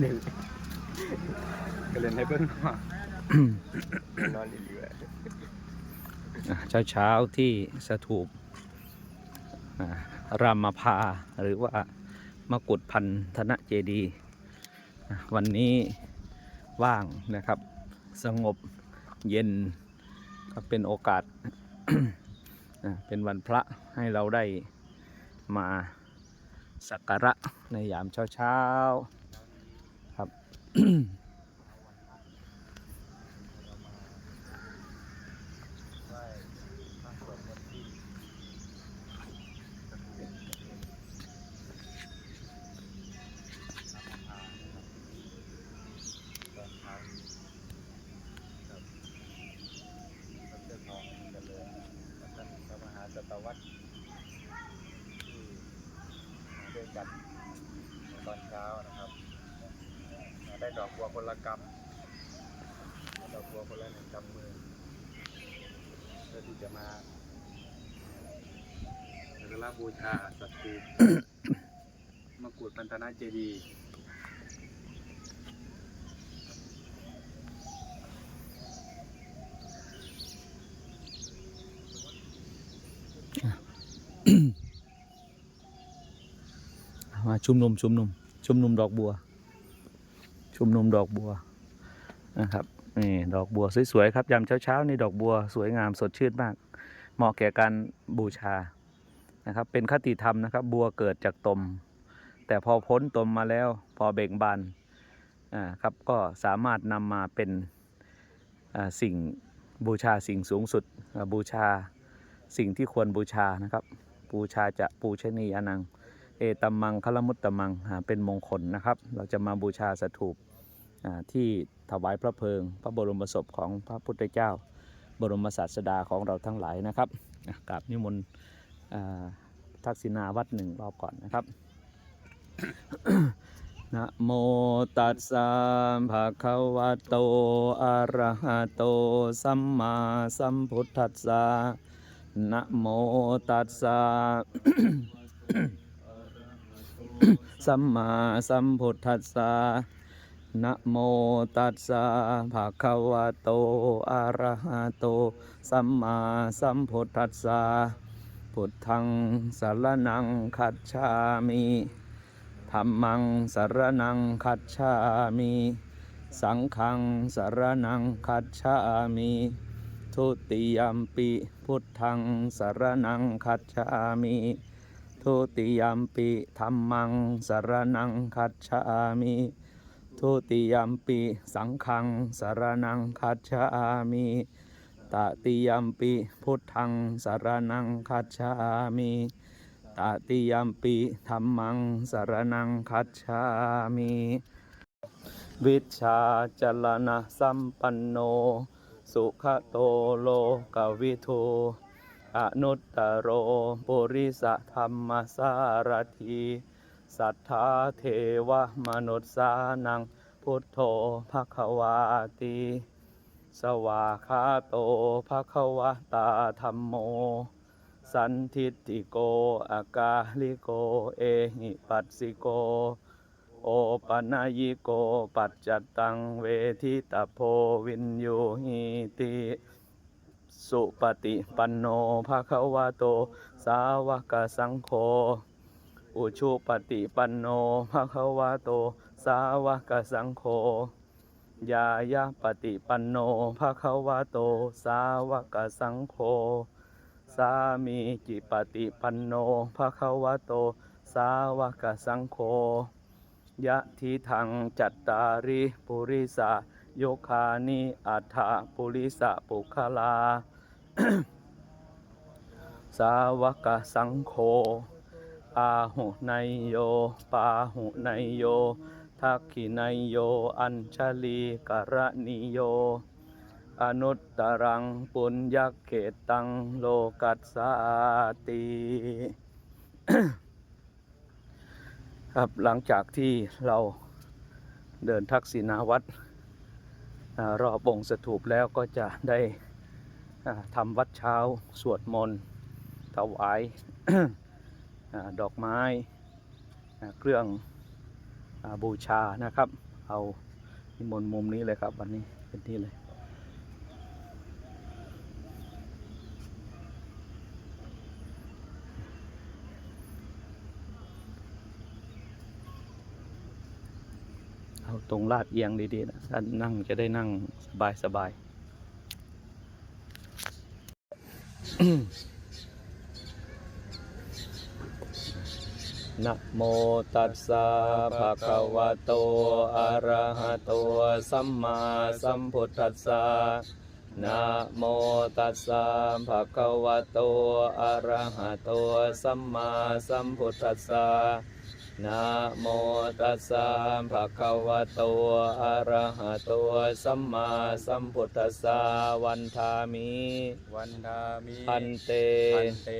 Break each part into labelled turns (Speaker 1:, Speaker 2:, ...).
Speaker 1: เล่นก็เล่นให้เพิ่งนอนนอนเรื่อย
Speaker 2: เช้าเช้าที่สถูปอ่ารามพาหรือว่ามกุฏพันธนะเจดี วันนี้ว่างนะครับ สงบเย็นก็เป็นโอกาส เป็นวันพระให้เราได้มาสักการะในยามเช้าเช้า ครับ
Speaker 1: ๆเจ้าทองเจริญท่านพระมหาสัตวัตที่ด้วยกันตอนเช้านะครับ ได้ดอกบัวคนละกำได้ดอกบัวคนละหนึ่งกำมือเพื่อที่จะมาสักการะบูชาสัตว์ปูมกุฎพันธนาเจดีย์
Speaker 2: มาชุมนุมชุมนุมชุมนุมดอกบัว ชุมนุมดอกบัวนะครับนี่ดอกบัวสวยๆครับยามเช้าๆนี่ดอกบัวสวยงามสดชื่นมาก เหมาะแก่การบูชานะครับเป็นคติธรรมนะครับ บัวเกิดจากตม แต่พอพ้นตมมาแล้วพอเบ่งบานอ่าครับก็สามารถนำมาเป็นอ่าสิ่งบูชาสิ่งสูงสุดบูชาสิ่งที่ควรบูชานะครับ บูชาจะปูชนียานัง เอตัมมังคลมุตตมังเป็นมงคลนะครับ เราจะมาบูชาสถูปที่ถวายพระเพลิง พระบรมศพของพระพุทธเจ้า บรมศาสดาของเราทั้งหลายนะครับกราบนิมนต์ทักษิณาวัดหนึ่งรอบก่อนนะครับนะโมตัสสะภะคะวะโต อะระหะโต สัมมาสัมพุทธัสสะนะโมตัสสะ สัมมาสัมพุทธัสสะนะโมตัสสะภะคะวะโต อะระหะโต สัมมาสัมพุทธัสสะพุทธังสารนังคัจฉามิธัมมังสารนังคัจฉามิ สังฆังสารนังคัจฉามิทุติยมปิพุทธังสารนังคัจฉามิ ทุติยมปิธรรมังสารนังคัจฉามิทุติยมปิสังฆังสารนังคัจฉามิตติยมปิพุทธังสารนังคัจฉามิตติยมปิธรรมังสารนังคัจฉามิวิชาจลนะสัมปันโน สุขโตโลกวิทู อนุตตโรปุริสธรรมสารทีสัทธาเทวมนุษย์สานังพุทโธภควาติสวาคาโตภควตาธรรมโม สันทิฏฐิโกอากาลิโกเอหิปัสสิโก โอปัญญิโกปัจจตังเวทิตาโพวินโยหิติ สุปฏิปันโนภะคะวะโต สาวกสังโฆอุชุปฏิปันโนภะคะวะโต สาวกสังโฆยายาปฏิปันโนภะคะวะโต สาวกสังโฆสามีจิปฏิปันโนภะคะวะโต สาวกสังโฆยะทิทังจัตตาริปุริสะ โยคานิอัฏฐปุริสะปุคลา สาวกสังโฆอาหุไนโย ปาหุไนโย ทักขิไนโย อัญชลีกรณิโย อนุตตรังปุญญเขตังโลกัสสาติครับหลังจากที่เราเดินทักษิณาวัดอา รอบองค์สถูปแล้วก็จะได้ทำวัดเช้าสวดมนต์ถวายดอกไม้เครื่องบูชานะครับ เอานิมนต์มุมนี้เลยครับวันนี้เป็นที่เลย ตรงลาดเอียงดีๆนะท่านนั่งจะได้นั่งสบายสบายๆนะโมตัสสะภะคะวะโต อะระหะโต สัมมาสัมพุทธัสสะนะโมตัสสะภะคะวะโต อะระหะโต สัมมาสัมพุทธัสสะ นะโมตัสสะภะคะวะโต อะระหะโต สัมมาสัมพุทธัสสะวันทามิ
Speaker 1: วันดามิ
Speaker 2: พันเต
Speaker 1: พันเต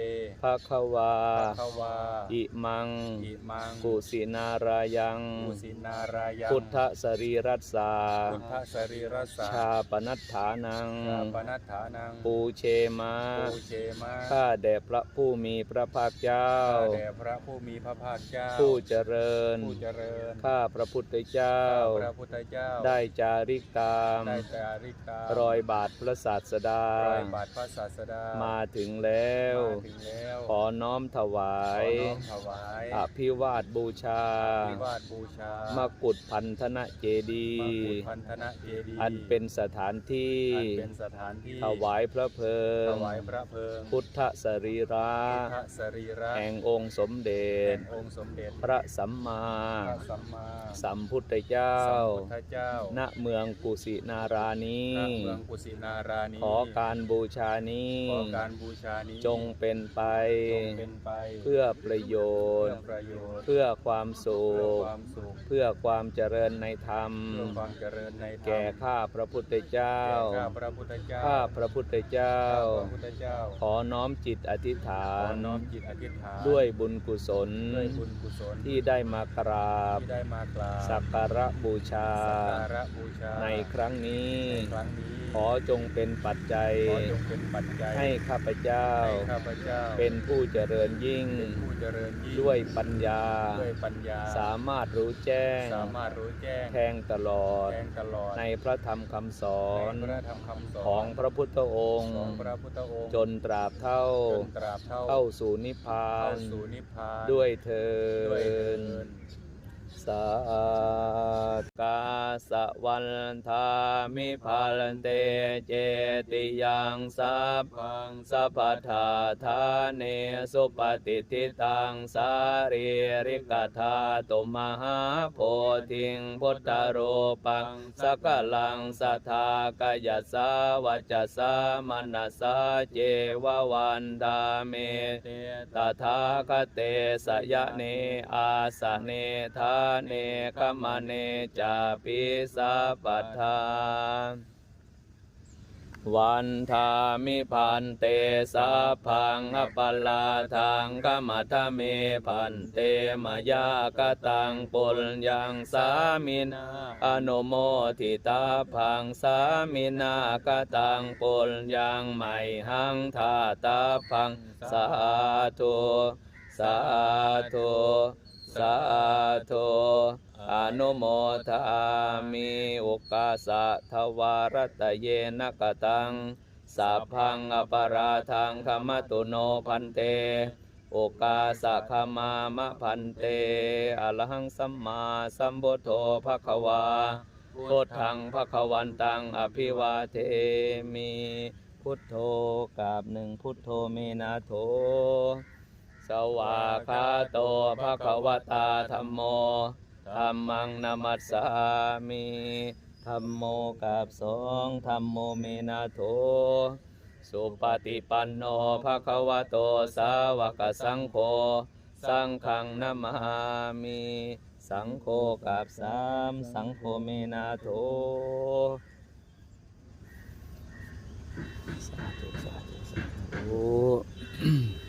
Speaker 2: ภะคะวา
Speaker 1: ภะคะวา
Speaker 2: อิมัง
Speaker 1: อิมัง
Speaker 2: กุสินารายัง
Speaker 1: กุสินารายัง
Speaker 2: พุทธสรีรัสสา
Speaker 1: พุทธสรีรสา
Speaker 2: ชาปนัฏฐานัง
Speaker 1: ชาปนัฏฐานัง
Speaker 2: ปูเชมา
Speaker 1: ปูเชมา
Speaker 2: ข้าแด่พระผู้มีพระภาคเจ้า
Speaker 1: ข้าแด่พระผู้มีพระภาคเจ้า
Speaker 2: ผู้เจริญ
Speaker 1: ผู้เจริญ
Speaker 2: ข้าพระพุทธเจ้า
Speaker 1: ข้า พระพุทธเจ้า
Speaker 2: ได้จาริกตาม
Speaker 1: ได้จาริกตาม
Speaker 2: รอยบาทพระศาสดา ร
Speaker 1: อยบาทพระศาสดา
Speaker 2: มาถึงแล้ว
Speaker 1: มาถึงแล้ว
Speaker 2: ขอน้อมถวา
Speaker 1: ขอย น้อมถวาย
Speaker 2: อภิวาทบูชา
Speaker 1: วิวาทบูชาม
Speaker 2: กุฏพันธนะเจดี
Speaker 1: ม
Speaker 2: ย์
Speaker 1: กุฎพันธนะเจดีย์
Speaker 2: อันเป็นสถานที่
Speaker 1: อันเป็นสถานที่
Speaker 2: ถวายพระเพลิ
Speaker 1: ถ
Speaker 2: ง
Speaker 1: วายพระเพลิง
Speaker 2: พุทธสรีระ
Speaker 1: พุทธสรีระ
Speaker 2: แห่งองค์สมเด็
Speaker 1: แห่
Speaker 2: จ
Speaker 1: งองค์สมเด็จ
Speaker 2: พระสัมมา
Speaker 1: พระสัมมา
Speaker 2: สัมพุทธเจ้า
Speaker 1: สัมพุทธเจ้า
Speaker 2: ณเมืองกุสินารานี
Speaker 1: ณเมืองกุสินารานี
Speaker 2: ขอการบูชานี้
Speaker 1: ขอการบูชานี้
Speaker 2: จงเป็นไป
Speaker 1: จงเป็นไป
Speaker 2: เพื่อประโย
Speaker 1: เพื่
Speaker 2: ช
Speaker 1: อ
Speaker 2: น์
Speaker 1: ประโยชน์
Speaker 2: เพื่อความสุ
Speaker 1: เพื่อ
Speaker 2: ข
Speaker 1: ความสุข
Speaker 2: เพื่อความเจริญในธรรม
Speaker 1: เพื่อความเจริญในธรรม
Speaker 2: แก่ข้าพระพุทธเจ้า
Speaker 1: แก่ข้าพระพุทธเจ้า
Speaker 2: ข้าพระพุทธเจ้า
Speaker 1: ข้าพระพุทธเจ้า
Speaker 2: ขอน้อมจิตอธิษฐา
Speaker 1: ขอนน้อมจิตอธิษฐาน
Speaker 2: ด้วยบุญกุศล
Speaker 1: ด้วยบุญกุศล
Speaker 2: ที่ได้มากราบ
Speaker 1: ที่ได้มากราบ
Speaker 2: สักการะบูชา
Speaker 1: สักการะบูชา
Speaker 2: ในครั้งนี้
Speaker 1: ในครั้งนี้
Speaker 2: ขอจงเป็นปัจจัย
Speaker 1: ขอจงเป็นปัจจัย
Speaker 2: ให้ข้าพเจ้า
Speaker 1: ให้ข้าพเจ้า
Speaker 2: เป็นผู้เจริญยิ่ง
Speaker 1: เป็นผู้เจริญยิ่ง
Speaker 2: ด้วยปัญญา
Speaker 1: ด้วยปัญญา
Speaker 2: สามารถรู้แจ้ง
Speaker 1: สามารถรู้แจ้ง
Speaker 2: แทงตลอด
Speaker 1: แทงตลอด
Speaker 2: ในพระธรรมคำสอน
Speaker 1: ในพระธรรมคำสอน
Speaker 2: ของพระพุทธองค์
Speaker 1: ของพระพุทธองค์
Speaker 2: จนตราบเท่า
Speaker 1: จนตราบเท่า
Speaker 2: เข้าสู่นิพพา
Speaker 1: เข้านสู่นิพพาน
Speaker 2: ด้วยเธอ
Speaker 1: turned
Speaker 2: สากาสวันทามิพาลเตเจติยังสัพพังสัพพทาธาเนสุปฏิทิตังสารีริกธาตุมหาโพธิงพุทธโรปังสกลังสัทธากายสาวัจสามนัสาเจววันดาเม
Speaker 1: ต
Speaker 2: ตถาคเตสยะเนอาสเนทาเนขมเนจาปิสัพพทาวันทามิพันเตสัพพังอปลาทังกมัทเมพันเตมยากตังปุญญังสามินาอนุโมทิตาพังสามินากตังปุญญังไม่หังทาตาพังสาธุสาธุ สาธุอนุโมทามิอุกาสะทวารตะเยนกตังสัพพังอปราทังขมตุโนพันเตโอกาสะขมามะพันเตอรหังสัมมาสัมพุทโธภะคะวาพุทธังภะคะวันตังอภิวาเทมิพุทโธกาบหนึ่งพุทโธเมนาโถ สวาคาโตภะคะวตาธรรมโมธรรมังนามัสสามิธรรมโมกราบสองธรรมโมเมนาโถสุปฏิปันโนภะคะวะโตสาวกสังโฆสังฆังนามามิสังโฆกราบสามสังโฆเมนาโถสาธุสาธุสาธุ